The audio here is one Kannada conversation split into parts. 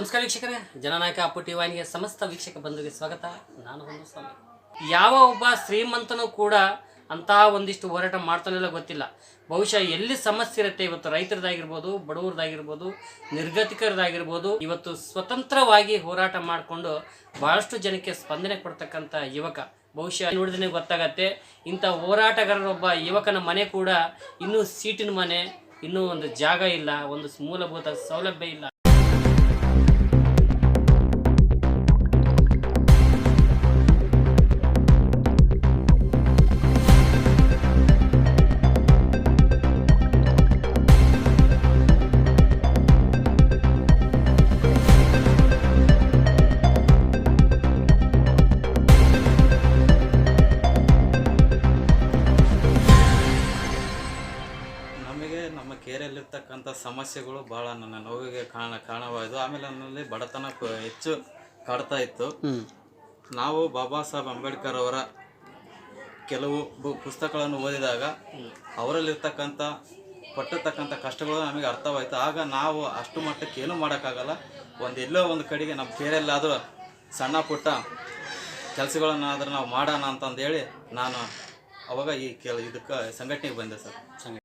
ನಮಸ್ಕಾರ ವೀಕ್ಷಕರೇ, ಜನನಾಯಕ ಅಪ್ಪು ವಾಹಿನಿಗೆ ಸಮಸ್ತ ವೀಕ್ಷಕ ಬಂಧುಗೆ ಸ್ವಾಗತ. ನಾನು ಒಂದು ಸ್ವಾಮಿ. ಯಾವ ಒಬ್ಬ ಶ್ರೀಮಂತನೂ ಕೂಡ ಅಂತಹ ಒಂದಿಷ್ಟು ಹೋರಾಟ ಮಾಡ್ತಾನೆಲ್ಲ ಗೊತ್ತಿಲ್ಲ. ಬಹುಶಃ ಎಲ್ಲಿ ಸಮಸ್ಯೆ ಇರುತ್ತೆ, ಇವತ್ತು ರೈತರದಾಗಿರ್ಬೋದು, ಬಡವರದಾಗಿರ್ಬೋದು, ನಿರ್ಗತಿಕರದಾಗಿರ್ಬೋದು, ಇವತ್ತು ಸ್ವತಂತ್ರವಾಗಿ ಹೋರಾಟ ಮಾಡಿಕೊಂಡು ಬಹಳಷ್ಟು ಜನಕ್ಕೆ ಸ್ಪಂದನೆ ಕೊಡ್ತಕ್ಕಂಥ ಯುವಕ. ಬಹುಶಃ ನೋಡಿದ್ರೆ ಗೊತ್ತಾಗತ್ತೆ, ಇಂಥ ಹೋರಾಟಗಾರರೊಬ್ಬ ಯುವಕನ ಮನೆ ಕೂಡ ಇನ್ನೂ ಸೀಟಿನ ಮನೆ, ಇನ್ನೂ ಒಂದು ಜಾಗ ಇಲ್ಲ, ಒಂದು ಮೂಲಭೂತ ಸೌಲಭ್ಯ ಇಲ್ಲ. ಕೇರಿಯಲ್ಲಿರ್ತಕ್ಕಂಥ ಸಮಸ್ಯೆಗಳು ಭಾಳ ನನ್ನ ನೋವಿಗೆ ಕಾರಣ ಕಾರಣವಾಯಿತು. ಆಮೇಲೆ ನನ್ನಲ್ಲಿ ಬಡತನ ಕ- ಹೆಚ್ಚು ಕಾಡ್ತಾ ಇತ್ತು. ನಾವು ಬಾಬಾ ಸಾಹೇಬ್ ಅಂಬೇಡ್ಕರ್ ಅವರ ಕೆಲವು ಬು- ಪುಸ್ತಕಗಳನ್ನು ಓದಿದಾಗ ಅವರಲ್ಲಿರ್ತಕ್ಕಂಥ ಪಟ್ಟಿರ್ತಕ್ಕಂಥ ಕಷ್ಟಗಳು ನಮಗೆ ಅರ್ಥವಾಯಿತು. ಆಗ ನಾವು ಅಷ್ಟು ಮಟ್ಟಕ್ಕೆ ಏನೂ ಮಾಡೋಕ್ಕಾಗಲ್ಲ. ಒಂದು ಎಲ್ಲೋ ಒಂದು ಕಡೆಗೆ ನಮ್ಮ ಬೇರೆಲ್ಲಾದರೂ ಸಣ್ಣ ಪುಟ್ಟ ಕೆಲಸಗಳನ್ನಾದ್ರೂ ನಾವು ಮಾಡೋಣ ಅಂತಂದೇಳಿ ನಾನು ಅವಾಗ ಈ ಕೆಲ ಇದಕ್ಕೆ ಸಂಘಟನೆಗೆ ಬಂದೆ ಸರ್.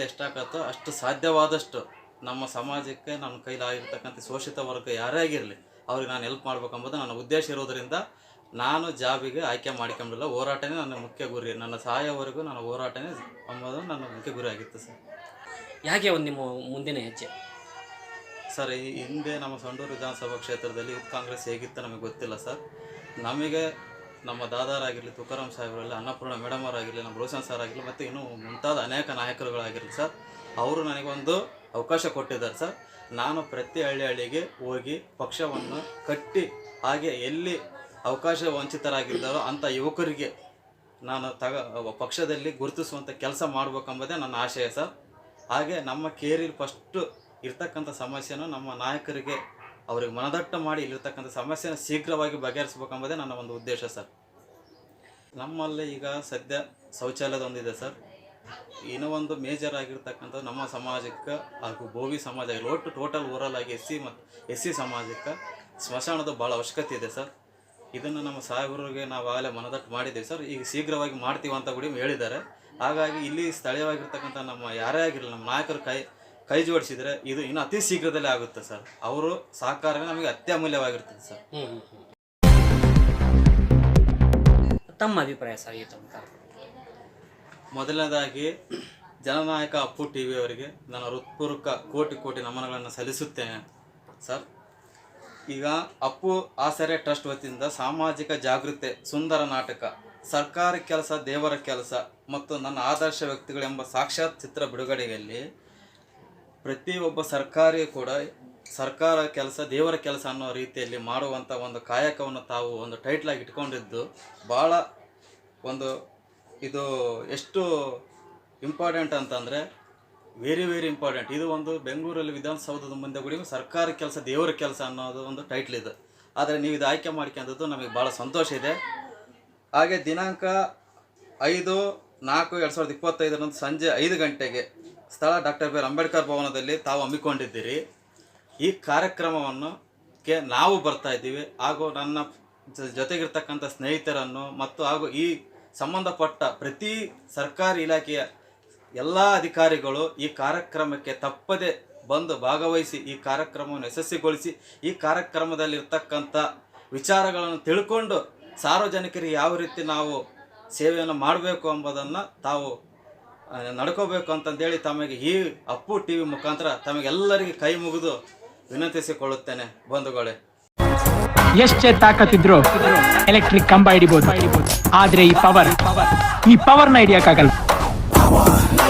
ಕೈಲಿ ಎಷ್ಟಾಗತ್ತೋ ಅಷ್ಟು ಸಾಧ್ಯವಾದಷ್ಟು ನಮ್ಮ ಸಮಾಜಕ್ಕೆ ನಮ್ಮ ಕೈಲಾಗಿರ್ತಕ್ಕಂಥ ಶೋಷಿತ ವರ್ಗ ಯಾರೇ ಆಗಿರಲಿ ಅವ್ರಿಗೆ ನಾನು ಹೆಲ್ಪ್ ಮಾಡ್ಬೇಕಂಬುದು ನನ್ನ ಉದ್ದೇಶ ಇರೋದರಿಂದ ನಾನು ಜಾಬಿಗೆ ಆಯ್ಕೆ ಮಾಡ್ಕೊಂಡಿಲ್ಲ ಹೋರಾಟನೇ ನನ್ನ ಮುಖ್ಯ ಗುರಿ. ನನ್ನ ಸಹಾಯವರೆಗೂ ನನ್ನ ಹೋರಾಟನೇ ಅಂಬೋದು ನನ್ನ ಮುಖ್ಯ ಗುರಿ ಆಗಿತ್ತು ಸರ್. ಯಾಕೆ ಒಂದು ನಿಮ್ಮ ಮುಂದಿನ ಹೆಜ್ಜೆ? ಸರ್ ಈ ಹಿಂದೆ ನಮ್ಮ ಸಂಡೂರು ವಿಧಾನಸಭಾ ಕ್ಷೇತ್ರದಲ್ಲಿ ಯೂತ್ ಕಾಂಗ್ರೆಸ್ ಹೇಗಿತ್ತು ನಮಗೆ ಗೊತ್ತಿಲ್ಲ ಸರ್. ನಮಗೆ ನಮ್ಮ ದಾದಾರಾಗಿರಲಿ, ತುಕಾರಾಮ್ ಸಾಹೇಬರಲ್ಲಿ ಅನ್ನಪೂರ್ಣ ಮೇಡಮ್ ಅವರಾಗಿರಲಿ, ನಮ್ಮ ರೋಷನ್ ಸರ್ ಆಗಿರಲಿ, ಮತ್ತು ಇನ್ನೂ ಮುಂತಾದ ಅನೇಕ ನಾಯಕರುಗಳಾಗಿರಲಿ ಸರ್ ಅವರು ನನಗೊಂದು ಅವಕಾಶ ಕೊಟ್ಟಿದ್ದಾರೆ ಸರ್ ನಾನು ಪ್ರತಿ ಹಳ್ಳಿ ಹಳ್ಳಿಗೆ ಹೋಗಿ ಪಕ್ಷವನ್ನು ಕಟ್ಟಿ ಹಾಗೆ ಎಲ್ಲಿ ಅವಕಾಶ ವಂಚಿತರಾಗಿದ್ದಾರೋ ಅಂಥ ಯುವಕರಿಗೆ ನಾನು ತಗ, ಪಕ್ಷದಲ್ಲಿ ಗುರುತಿಸುವಂಥ ಕೆಲಸ ಮಾಡ್ಬೇಕೆಂಬುದೇ ನನ್ನ ಆಶಯ ಸರ್ ಹಾಗೆ ನಮ್ಮ ಕೇರಿಲಿ ಫಸ್ಟು ಇರ್ತಕ್ಕಂಥ ಸಮಸ್ಯೆನೂ ನಮ್ಮ ನಾಯಕರಿಗೆ ಅವ್ರಿಗೆ ಮನದಟ್ಟು ಮಾಡಿ ಇಲ್ಲಿರ್ತಕ್ಕಂಥ ಸಮಸ್ಯೆನ ಶೀಘ್ರವಾಗಿ ಬಗೆಹರಿಸ್ಬೇಕೆಂಬುದೇ ನನ್ನ ಒಂದು ಉದ್ದೇಶ, ಸರ್. ನಮ್ಮಲ್ಲಿ ಈಗ ಸದ್ಯ ಶೌಚಾಲಯದ ಒಂದಿದೆ ಸರ್. ಏನೋ ಒಂದು ಮೇಜರ್ ಆಗಿರ್ತಕ್ಕಂಥ ನಮ್ಮ ಸಮಾಜಕ್ಕೆ ಹಾಗೂ ಭೋವಿ ಸಮಾಜ ಒಟ್ಟು ಟೋಟಲ್ ಓವರಲ್ ಆಗಿ ಎಸ್ ಸಿ ಮತ್ತು ಎಸ್ ಸಿ ಸಮಾಜಕ್ಕೆ ಸ್ಮಶಾನದ ಭಾಳ ಅವಶ್ಯಕತೆ ಇದೆ, ಸರ್. ಇದನ್ನು ನಮ್ಮ ಸಾಹೇಬರಿಗೆ ನಾವು ಆಗಲೇ ಮನದಟ್ಟು ಮಾಡಿದ್ದೀವಿ, ಸರ್. ಈಗ ಶೀಘ್ರವಾಗಿ ಮಾಡ್ತೀವಿ ಅಂತ ಕೂಡ ಹೇಳಿದ್ದಾರೆ. ಹಾಗಾಗಿ ಇಲ್ಲಿ ಸ್ಥಳೀಯವಾಗಿರ್ತಕ್ಕಂಥ ನಮ್ಮ ಯಾರೇ ಆಗಿರಲಿ, ನಮ್ಮ ನಾಯಕರ ಕೈ ಕೈ ಜೋಡಿಸಿದರೆ ಇದು ಇನ್ನು ಅತಿ ಶೀಘ್ರದಲ್ಲೇ ಆಗುತ್ತೆ ಸರ್. ಅವರು ಸಹಕಾರವೇ ನಮಗೆ ಅತ್ಯಮೂಲ್ಯವಾಗಿರ್ತದೆ ಸರ್. ತಮ್ಮ ಅಭಿಪ್ರಾಯ ಸರ್ ಈ ತಮ್ಮ ಮೊದಲನೇದಾಗಿ ಜನನಾಯಕ ಅಪ್ಪು ಟಿ ವಿ ಅವರಿಗೆ ನನ್ನ ಹೃತ್ಪೂರ್ವಕ ಕೋಟಿ ಕೋಟಿ ನಮನಗಳನ್ನು ಸಲ್ಲಿಸುತ್ತೇನೆ ಸರ್. ಈಗ ಅಪ್ಪು ಆಸರೆ ಟ್ರಸ್ಟ್ ವತಿಯಿಂದ ಸಾಮಾಜಿಕ ಜಾಗೃತಿ ಸುಂದರ ನಾಟಕ ಸರ್ಕಾರಿ ಕೆಲಸ ದೇವರ ಕೆಲಸ ಮತ್ತು ನನ್ನ ಆದರ್ಶ ವ್ಯಕ್ತಿಗಳೆಂಬ ಸಾಕ್ಷಾತ್ ಚಿತ್ರ ಬಿಡುಗಡೆಯಲ್ಲಿ ಪ್ರತಿಯೊಬ್ಬ ಸರ್ಕಾರಿ ಕೂಡ ಸರ್ಕಾರ ಕೆಲಸ, ದೇವರ ಕೆಲಸ ಅನ್ನೋ ರೀತಿಯಲ್ಲಿ ಮಾಡುವಂಥ ಒಂದು ಕಾಯಕವನ್ನು ತಾವು ಒಂದು ಟೈಟ್ಲಾಗಿ ಇಟ್ಕೊಂಡಿದ್ದು ಭಾಳ ಒಂದು ಇದು ಎಷ್ಟು ಇಂಪಾರ್ಟೆಂಟ್ ಅಂತಂದರೆ ವೆರಿ ವೆರಿ ಇಂಪಾರ್ಟೆಂಟ್ ಇದು ಒಂದು ಬೆಂಗಳೂರಲ್ಲಿ ವಿಧಾನಸೌಧದ ಮುಂದೆ ಕೂಡ ಸರ್ಕಾರ ಕೆಲಸ, ದೇವರ ಕೆಲಸ ಅನ್ನೋದು ಒಂದು ಟೈಟ್ಲ್ ಇದೆ. ಆದರೆ ನೀವು ಇದು ಆಯ್ಕೆ ಮಾಡ್ಕೊಂಡದ್ದು ನಮಗೆ ಭಾಳ ಸಂತೋಷ ಇದೆ. ಹಾಗೆ ದಿನಾಂಕ ಐದು ನಾಲ್ಕು ಎರಡು ಸಾವಿರದ ಇಪ್ಪತ್ತೈದರಂದು ಸಂಜೆ ಐದು ಗಂಟೆಗೆ ಸ್ಥಳ ಡಾಕ್ಟರ್ ಬಿ ಆರ್ ಅಂಬೇಡ್ಕರ್ ಭವನದಲ್ಲಿ ತಾವು ಹಮ್ಮಿಕೊಂಡಿದ್ದೀರಿ. ಈ ಕಾರ್ಯಕ್ರಮವನ್ನು ಕೆ ನಾವು ಬರ್ತಾ ಇದ್ದೀವಿ. ಹಾಗೂ ನನ್ನ ಜೊತೆಗಿರ್ತಕ್ಕಂಥ ಸ್ನೇಹಿತರನ್ನು ಮತ್ತು ಹಾಗೂ ಈ ಸಂಬಂಧಪಟ್ಟ ಪ್ರತಿ ಸರ್ಕಾರಿ ಇಲಾಖೆಯ ಎಲ್ಲ ಅಧಿಕಾರಿಗಳು ಈ ಕಾರ್ಯಕ್ರಮಕ್ಕೆ ತಪ್ಪದೆ ಬಂದು ಭಾಗವಹಿಸಿ ಈ ಕಾರ್ಯಕ್ರಮವನ್ನು ಯಶಸ್ವಿಗೊಳಿಸಿ, ಈ ಕಾರ್ಯಕ್ರಮದಲ್ಲಿರ್ತಕ್ಕಂಥ ವಿಚಾರಗಳನ್ನು ತಿಳ್ಕೊಂಡು ಸಾರ್ವಜನಿಕರಿಗೆ ಯಾವ ರೀತಿ ನಾವು ಸೇವೆಯನ್ನು ಮಾಡಬೇಕು ಎಂಬುದನ್ನು ತಾವು ನಡ್ಕೋಬೇಕು ಅಂತಂದೇಳಿ ತಮಗೆ ಈ ಅಪ್ಪು ಟಿ ವಿ ಮುಖಾಂತರ ತಮಗೆಲ್ಲರಿಗೆ ಕೈ ಮುಗಿದು ವಿನಂತಿಸಿಕೊಳ್ಳುತ್ತೇನೆ ಬಂಧುಗಳೇ ಎಷ್ಟೇ ತಾಕತ್ತಿದ್ರು ಎಲೆಕ್ಟ್ರಿಕ್ ಕಂಬ ಹಿಡಿಬಹುದು ಆದ್ರೆ ಈ ಪವರ್ ಈ ಪವರ್ನ ಹಿಡಿಯಕ್ಕಾಗಲ್ಲ. Power.